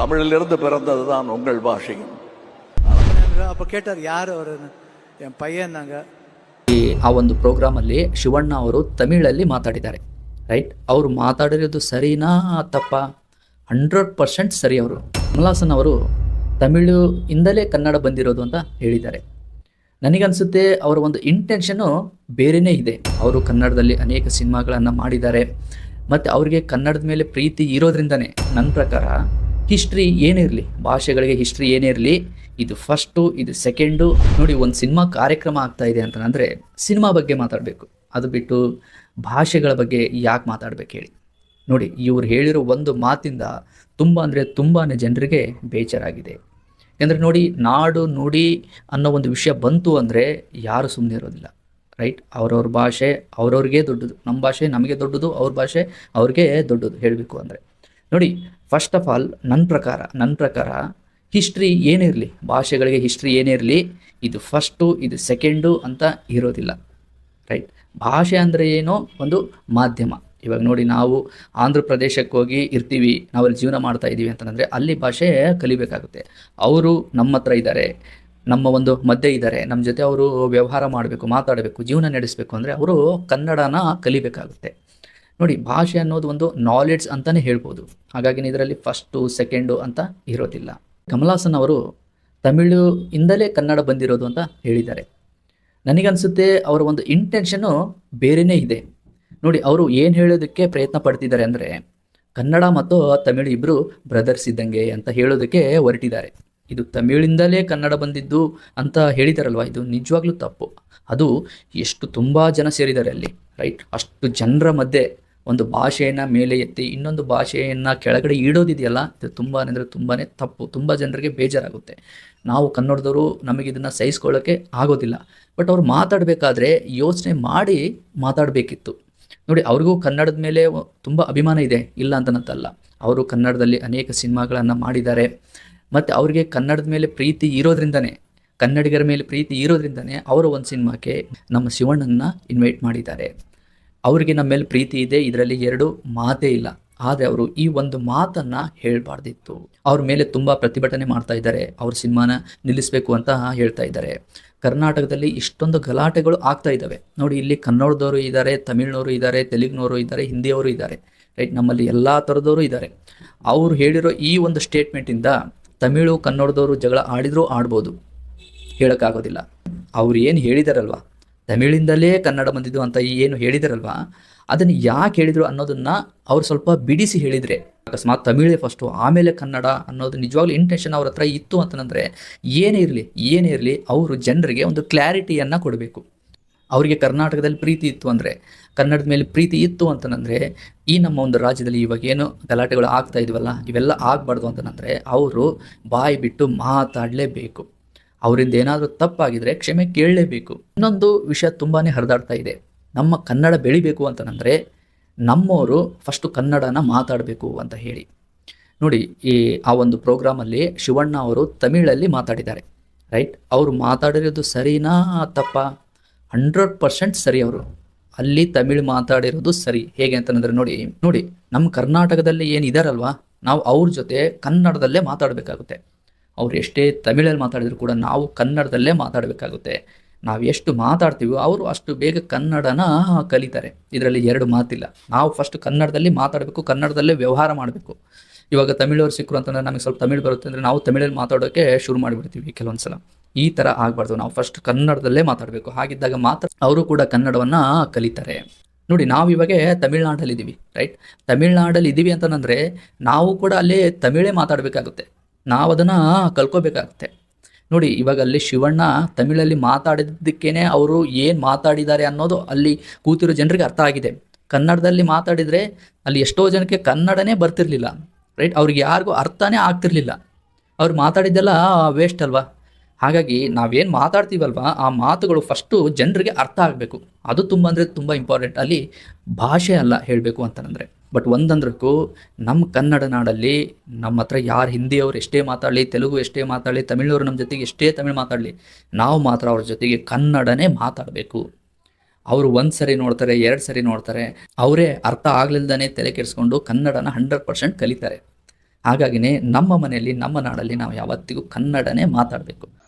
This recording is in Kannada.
தமிழிலிருந்து பிறந்தது தான் உங்கள் பாஷையும் அப்போ கேட்டார் யார் அவர் என் பையன்னாங்க ಈ ಆ ಒಂದು ಪ್ರೋಗ್ರಾಮಲ್ಲಿ ಶಿವಣ್ಣ ಅವರು ತಮಿಳಲ್ಲಿ ಮಾತಾಡಿದ್ದಾರೆ ರೈಟ್ ಅವರು ಮಾತಾಡಿರೋದು ಸರಿನಾ ತಪ್ಪ ಹಂಡ್ರೆಡ್ ಪರ್ಸೆಂಟ್ ಸರಿ ಅವರು ಕಮಲಾಸನ್ ಅವರು ತಮಿಳು ಇಂದಲೇ ಕನ್ನಡ ಬಂದಿರೋದು ಅಂತ ಹೇಳಿದ್ದಾರೆ ನನಗನ್ಸುತ್ತೆ ಅವರ ಒಂದು ಇಂಟೆನ್ಷನು ಬೇರೆಯೇ ಇದೆ ಅವರು ಕನ್ನಡದಲ್ಲಿ ಅನೇಕ ಸಿನಿಮಾಗಳನ್ನು ಮಾಡಿದ್ದಾರೆ ಮತ್ತು ಅವರಿಗೆ ಕನ್ನಡದ ಮೇಲೆ ಪ್ರೀತಿ ಇರೋದ್ರಿಂದನೇ ನನ್ನ ಪ್ರಕಾರ ಹಿಸ್ಟ್ರಿ ಏನೇ ಇರಲಿ ಭಾಷೆಗಳಿಗೆ ಹಿಸ್ಟ್ರಿ ಏನೇ ಇರಲಿ ಇದು ಫಸ್ಟು ಇದು ಸೆಕೆಂಡು ನೋಡಿ ಒಂದು ಸಿನಿಮಾ ಕಾರ್ಯಕ್ರಮ ಆಗ್ತಾ ಇದೆ ಅಂತಂದರೆ ಸಿನಿಮಾ ಬಗ್ಗೆ ಮಾತಾಡಬೇಕು. ಅದು ಬಿಟ್ಟು ಭಾಷೆಗಳ ಬಗ್ಗೆ ಯಾಕೆ ಮಾತಾಡ್ಬೇಕು ಹೇಳಿ. ನೋಡಿ, ಇವ್ರು ಹೇಳಿರೋ ಒಂದು ಮಾತಿಂದ ತುಂಬ ಅಂದರೆ ತುಂಬಾ ಜನರಿಗೆ ಬೇಜಾರಾಗಿದೆ. ಯಾಕಂದರೆ ನೋಡಿ, ನಾಡು ನುಡಿ ಅನ್ನೋ ಒಂದು ವಿಷಯ ಬಂತು ಅಂದರೆ ಯಾರು ಸುಮ್ಮನೆ ಇರೋದಿಲ್ಲ ರೈಟ್ ಅವ್ರವ್ರ ಭಾಷೆ ಅವ್ರವ್ರಿಗೆ ದೊಡ್ಡದು. ನಮ್ಮ ಭಾಷೆ ನಮಗೆ ದೊಡ್ಡದು, ಅವ್ರ ಭಾಷೆ ಅವ್ರಿಗೆ ದೊಡ್ಡದು ಹೇಳಬೇಕು ಅಂದರೆ. ನೋಡಿ ಫಸ್ಟ್ ಆಫ್ ಆಲ್ ನನ್ನ ಪ್ರಕಾರ ನನ್ನ ಪ್ರಕಾರ ಹಿಸ್ಟ್ರಿ ಏನಿರಲಿ ಭಾಷೆಗಳಿಗೆ ಹಿಸ್ಟ್ರಿ ಇರಲಿ, ಇದು ಫಸ್ಟು ಇದು ಸೆಕೆಂಡು ಅಂತ ಇರೋದಿಲ್ಲ ರೈಟ್ ಭಾಷೆ ಅಂದರೆ ಏನೋ ಒಂದು ಮಾಧ್ಯಮ. ಇವಾಗ ನೋಡಿ, ನಾವು ಆಂಧ್ರ ಪ್ರದೇಶಕ್ಕೆ ಹೋಗಿ ಇರ್ತೀವಿ ನಾವಲ್ಲಿ ಜೀವನ ಮಾಡ್ತಾ ಇದ್ದೀವಿ ಅಂತಂದರೆ ಅಲ್ಲಿ ಭಾಷೆ ಕಲಿಬೇಕಾಗುತ್ತೆ. ಅವರು ನಮ್ಮ ಹತ್ರ ಇದ್ದಾರೆ, ನಮ್ಮ ಒಂದು ಮಧ್ಯೆ ಇದ್ದಾರೆ, ನಮ್ಮ ಜೊತೆ ಅವರು ವ್ಯವಹಾರ ಮಾಡಬೇಕು, ಮಾತಾಡಬೇಕು, ಜೀವನ ನಡೆಸಬೇಕು ಅಂದರೆ ಅವರು ಕನ್ನಡನ ಕಲಿಬೇಕಾಗುತ್ತೆ. ನೋಡಿ ಭಾಷೆ ಅನ್ನೋದು ಒಂದು ನಾಲೆಡ್ಜ್ ಅಂತಲೇ ಹೇಳ್ಬೋದು. ಹಾಗಾಗಿ ಇದರಲ್ಲಿ ಫಸ್ಟು ಸೆಕೆಂಡು ಅಂತ ಇರೋದಿಲ್ಲ. ಕಮಲಾಸನ್ ಅವರು ತಮಿಳು ಇಂದಲೇ ಕನ್ನಡ ಬಂದಿರೋದು ಅಂತ ಹೇಳಿದ್ದಾರೆ. ನನಗನ್ಸುತ್ತೆ ಅವರ ಒಂದು ಇಂಟೆನ್ಷನು ಬೇರೆಯೇ ಇದೆ. ನೋಡಿ ಅವರು ಏನು ಹೇಳೋದಕ್ಕೆ ಪ್ರಯತ್ನ ಪಡ್ತಿದ್ದಾರೆ ಅಂದರೆ, ಕನ್ನಡ ಮತ್ತು ತಮಿಳು ಇಬ್ಬರು ಬ್ರದರ್ಸ್ ಇದ್ದಂಗೆ ಅಂತ ಹೇಳೋದಕ್ಕೆ ಹೊರಟಿದ್ದಾರೆ. ಇದು ತಮಿಳಿಂದಲೇ ಕನ್ನಡ ಬಂದಿದ್ದು ಅಂತ ಹೇಳಿದಾರಲ್ವ? ಇದು ನಿಜವಾಗ್ಲೂ ತಪ್ಪು. ಅದು ಎಷ್ಟು ತುಂಬ ಜನ ಸೇರಿದ್ದಾರೆ ಅಲ್ಲಿ ರೈಟ್ ಅಷ್ಟು ಜನರ ಮಧ್ಯೆ ಒಂದು ಭಾಷೆಯನ್ನು ಮೇಲೆ ಎತ್ತಿ ಇನ್ನೊಂದು ಭಾಷೆಯನ್ನು ಕೆಳಗಡೆ ಇಡೋದಿದೆಯಲ್ಲ ಇದು ತುಂಬ ಅಂದರೆ ತುಂಬಾ ತಪ್ಪು. ತುಂಬ ಜನರಿಗೆ ಬೇಜಾರಾಗುತ್ತೆ. ನಾವು ಕನ್ನಡದವರು ನಮಗೆ ಇದನ್ನು ಸಹಿಸ್ಕೊಳ್ಳೋಕ್ಕೆ ಆಗೋದಿಲ್ಲ. ಬಟ್ ಅವ್ರು ಮಾತಾಡಬೇಕಾದ್ರೆ ಯೋಚನೆ ಮಾಡಿ ಮಾತಾಡಬೇಕಿತ್ತು. ನೋಡಿ, ಅವ್ರಿಗೂ ಕನ್ನಡದ ಮೇಲೆ ತುಂಬ ಅಭಿಮಾನ ಇದೆ. ಇಲ್ಲ ಅಂತನಂತಲ್ಲ ಅವರು ಕನ್ನಡದಲ್ಲಿ ಅನೇಕ ಸಿನಿಮಾಗಳನ್ನು ಮಾಡಿದ್ದಾರೆ. ಮತ್ತು ಅವರಿಗೆ ಕನ್ನಡದ ಮೇಲೆ ಪ್ರೀತಿ ಇರೋದ್ರಿಂದನೇ, ಕನ್ನಡಿಗರ ಮೇಲೆ ಪ್ರೀತಿ ಇರೋದ್ರಿಂದನೇ ಅವರ ಒಂದು ಸಿನಿಮಾಕ್ಕೆ ನಮ್ಮ ಶಿವಣ್ಣನ ಇನ್ವೈಟ್ ಮಾಡಿದ್ದಾರೆ. ಅವರಿಗೆ ನಮ್ಮ ಮೇಲೆ ಪ್ರೀತಿ ಇದೆ, ಇದರಲ್ಲಿ ಎರಡು ಮಾತೇ ಇಲ್ಲ. ಆದರೆ ಅವರು ಈ ಒಂದು ಮಾತನ್ನ ಹೇಳಬಾರ್ದಿತ್ತು. ಅವ್ರ ಮೇಲೆ ತುಂಬ ಪ್ರತಿಭಟನೆ ಮಾಡ್ತಾ ಇದ್ದಾರೆ. ಅವ್ರ ಸಿನಿಮಾನ ನಿಲ್ಲಿಸಬೇಕು ಅಂತ ಹೇಳ್ತಾ ಇದ್ದಾರೆ. ಕರ್ನಾಟಕದಲ್ಲಿ ಇಷ್ಟೊಂದು ಗಲಾಟೆಗಳು ಆಗ್ತಾ ಇದ್ದಾವೆ. ನೋಡಿ, ಇಲ್ಲಿ ಕನ್ನಡದವರು ಇದ್ದಾರೆ, ತಮಿಳ್ನವರು ಇದ್ದಾರೆ, ತೆಲುಗಿನವರು ಇದ್ದಾರೆ, ಹಿಂದಿಯವರು ಇದ್ದಾರೆ. ರೈಟ್, ನಮ್ಮಲ್ಲಿ ಎಲ್ಲ ಥರದವರು ಇದ್ದಾರೆ. ಅವರು ಹೇಳಿರೋ ಈ ಒಂದು ಸ್ಟೇಟ್ಮೆಂಟಿಂದ ತಮಿಳು, ಕನ್ನಡದವರು ಜಗಳ ಆಡಿದರೂ ಆಡ್ಬೋದು. ಹೇಳೋಕ್ಕಾಗೋದಿಲ್ಲ. ಅವ್ರು ಏನು ಹೇಳಿದಾರಲ್ವ? ತಮಿಳಿಂದಲೇ ಕನ್ನಡ ಬಂದಿದ್ದು ಅಂತ ಏನು ಹೇಳಿದಾರಲ್ವಾ? ಅದನ್ನು ಯಾಕೆ ಹೇಳಿದರು ಅನ್ನೋದನ್ನು ಅವ್ರು ಸ್ವಲ್ಪ ಬಿಡಿಸಿ ಹೇಳಿದರೆ. ಅಕಸ್ಮಾತ್ ತಮಿಳೇ ಫಸ್ಟು ಆಮೇಲೆ ಕನ್ನಡ ಅನ್ನೋದು ನಿಜವಾಗ್ಲೂ ಇಂಟೆನ್ಷನ್ ಅವ್ರ ಹತ್ರ ಇತ್ತು ಅಂತಂದರೆ ಏನೇ ಇರಲಿ ಏನೇ ಇರಲಿ ಅವರು ಜನರಿಗೆ ಒಂದು ಕ್ಲಾರಿಟಿಯನ್ನು ಕೊಡಬೇಕು. ಅವರಿಗೆ ಕರ್ನಾಟಕದಲ್ಲಿ ಪ್ರೀತಿ ಇತ್ತು ಅಂದರೆ, ಕನ್ನಡದ ಮೇಲೆ ಪ್ರೀತಿ ಇತ್ತು ಅಂತಂದರೆ, ಈ ನಮ್ಮ ಒಂದು ರಾಜ್ಯದಲ್ಲಿ ಇವಾಗ ಏನು ಗಲಾಟೆಗಳು ಆಗ್ತಾ ಇದ್ವಲ್ಲ, ಇವೆಲ್ಲ ಆಗಬಾರ್ದು ಅಂತಂದರೆ, ಅವರು ಬಾಯಿ ಬಿಟ್ಟು ಮಾತಾಡಲೇಬೇಕು. ಅವರಿಂದ ಏನಾದರೂ ತಪ್ಪಾಗಿದ್ರೆ ಕ್ಷಮೆ ಕೇಳಲೇಬೇಕು. ಇನ್ನೊಂದು ವಿಷಯ ತುಂಬಾ ಹರಿದಾಡ್ತಾ ಇದೆ. ನಮ್ಮ ಕನ್ನಡ ಬೆಳಿಬೇಕು ಅಂತಂದರೆ ನಮ್ಮವರು ಫಸ್ಟು ಕನ್ನಡನ ಮಾತಾಡಬೇಕು ಅಂತ ಹೇಳಿ. ನೋಡಿ, ಈ ಆ ಒಂದು ಪ್ರೋಗ್ರಾಮಲ್ಲಿ ಶಿವಣ್ಣ ಅವರು ತಮಿಳಲ್ಲಿ ಮಾತಾಡಿದ್ದಾರೆ. ರೈಟ್ ಅವರು ಮಾತಾಡಿರೋದು ಸರಿನಾ ತಪ್ಪ? ಹಂಡ್ರೆಡ್ ಪರ್ಸೆಂಟ್ ಸರಿ ಅವರು. ಅಲ್ಲಿ ತಮಿಳು ಮಾತಾಡಿರೋದು ಸರಿ. ಹೇಗೆ ಅಂತಂದರೆ ನೋಡಿ ನೋಡಿ ನಮ್ಮ ಕರ್ನಾಟಕದಲ್ಲಿ ಏನು ನಾವು ಅವ್ರ ಜೊತೆ ಕನ್ನಡದಲ್ಲೇ ಮಾತಾಡಬೇಕಾಗುತ್ತೆ. ಅವ್ರು ಎಷ್ಟೇ ತಮಿಳಲ್ಲಿ ಮಾತಾಡಿದ್ರು ಕೂಡ ನಾವು ಕನ್ನಡದಲ್ಲೇ ಮಾತಾಡಬೇಕಾಗುತ್ತೆ. ನಾವು ಎಷ್ಟು ಮಾತಾಡ್ತೀವೋ ಅವರು ಅಷ್ಟು ಬೇಗ ಕನ್ನಡನ ಕಲಿತಾರೆ. ಇದರಲ್ಲಿ ಎರಡು ಮಾತಿಲ್ಲ. ನಾವು ಫಸ್ಟ್ ಕನ್ನಡದಲ್ಲಿ ಮಾತಾಡಬೇಕು, ಕನ್ನಡದಲ್ಲೇ ವ್ಯವಹಾರ ಮಾಡಬೇಕು. ಇವಾಗ ತಮಿಳವ್ರು ಸಿಕ್ಕರು ಅಂತಂದ್ರೆ ನಮಗೆ ಸ್ವಲ್ಪ ತಮಿಳು ಬರುತ್ತೆ ಅಂದರೆ ನಾವು ತಮಿಳಲ್ಲಿ ಮಾತಾಡೋಕ್ಕೆ ಶುರು ಮಾಡಿಬಿಡ್ತೀವಿ ಕೆಲವೊಂದು ಸಲ ಈ ಥರ ಆಗಬಾರ್ದು. ನಾವು ಫಸ್ಟ್ ಕನ್ನಡದಲ್ಲೇ ಮಾತಾಡಬೇಕು. ಹಾಗಿದ್ದಾಗ ಮಾತ್ರ ಅವರು ಕೂಡ ಕನ್ನಡವನ್ನು ಕಲಿತಾರೆ. ನೋಡಿ, ನಾವು ಇವಾಗ ತಮಿಳ್ನಾಡಲ್ಲಿ ಇದ್ದೀವಿ ರೈಟ್ ತಮಿಳ್ನಾಡಲ್ಲಿ ಇದ್ದೀವಿ ಅಂತಂದರೆ ನಾವು ಕೂಡ ಅಲ್ಲಿ ತಮಿಳೇ ಮಾತಾಡಬೇಕಾಗುತ್ತೆ. ನಾವು ಅದನ್ನು ಕಲ್ಕೋಬೇಕಾಗುತ್ತೆ. ನೋಡಿ ಇವಾಗ ಅಲ್ಲಿ ಶಿವಣ್ಣ ತಮಿಳಲ್ಲಿ ಮಾತಾಡಿದ್ದಕ್ಕೇನೆ ಅವರು ಏನು ಮಾತಾಡಿದ್ದಾರೆ ಅನ್ನೋದು ಅಲ್ಲಿ ಕೂತಿರೋ ಜನರಿಗೆ ಅರ್ಥ ಆಗಿದೆ. ಕನ್ನಡದಲ್ಲಿ ಮಾತಾಡಿದರೆ ಅಲ್ಲಿ ಎಷ್ಟೋ ಜನಕ್ಕೆ ಕನ್ನಡನೇ ಬರ್ತಿರ್ಲಿಲ್ಲ. ರೈಟ್? ಅವ್ರಿಗೆ ಯಾರಿಗೂ ಅರ್ಥನೇ ಆಗ್ತಿರ್ಲಿಲ್ಲ. ಅವ್ರು ಮಾತಾಡಿದ್ದೆಲ್ಲ ವೇಸ್ಟ್ ಅಲ್ವಾ? ಹಾಗಾಗಿ ನಾವೇನು ಮಾತಾಡ್ತೀವಲ್ವ, ಆ ಮಾತುಗಳು ಫಸ್ಟು ಜನರಿಗೆ ಅರ್ಥ ಆಗಬೇಕು. ಅದು ತುಂಬ ಅಂದರೆ ತುಂಬ ಇಂಪಾರ್ಟೆಂಟ್ ಅಲ್ಲಿ ಭಾಷೆ ಅಲ್ಲ ಹೇಳಬೇಕು ಅಂತಂದರೆ ಬಟ್ ಒಂದಂದ್ರಕ್ಕೂ ನಮ್ಮ ಕನ್ನಡ ನಾಡಲ್ಲಿ ನಮ್ಮ ಹತ್ರ ಯಾರು ಹಿಂದಿಯವರು ಎಷ್ಟೇ ಮಾತಾಡಲಿ, ತೆಲುಗು ಎಷ್ಟೇ ಮಾತಾಡಲಿ ತಮಿಳವರು ನಮ್ಮ ಜೊತೆಗೆ ಎಷ್ಟೇ ತಮಿಳು ಮಾತಾಡಲಿ, ನಾವು ಮಾತ್ರ ಅವ್ರ ಜೊತೆಗೆ ಕನ್ನಡನೇ ಮಾತಾಡಬೇಕು. ಅವರು ಒಂದು ಸರಿ ನೋಡ್ತಾರೆ, ಎರಡು ಸರಿ ನೋಡ್ತಾರೆ, ಅವರೇ ಅರ್ಥ ಆಗ್ಲಿಲ್ದೇ ತಲೆ ಕೆಡಿಸ್ಕೊಂಡು ಕನ್ನಡನ ಹಂಡ್ರೆಡ್ ಪರ್ಸೆಂಟ್ ಕಲಿತಾರೆ. ಹಾಗಾಗಿನೇ ನಮ್ಮ ಮನೆಯಲ್ಲಿ, ನಮ್ಮ ನಾಡಲ್ಲಿ ನಾವು ಯಾವತ್ತಿಗೂ ಕನ್ನಡನೇ ಮಾತಾಡಬೇಕು.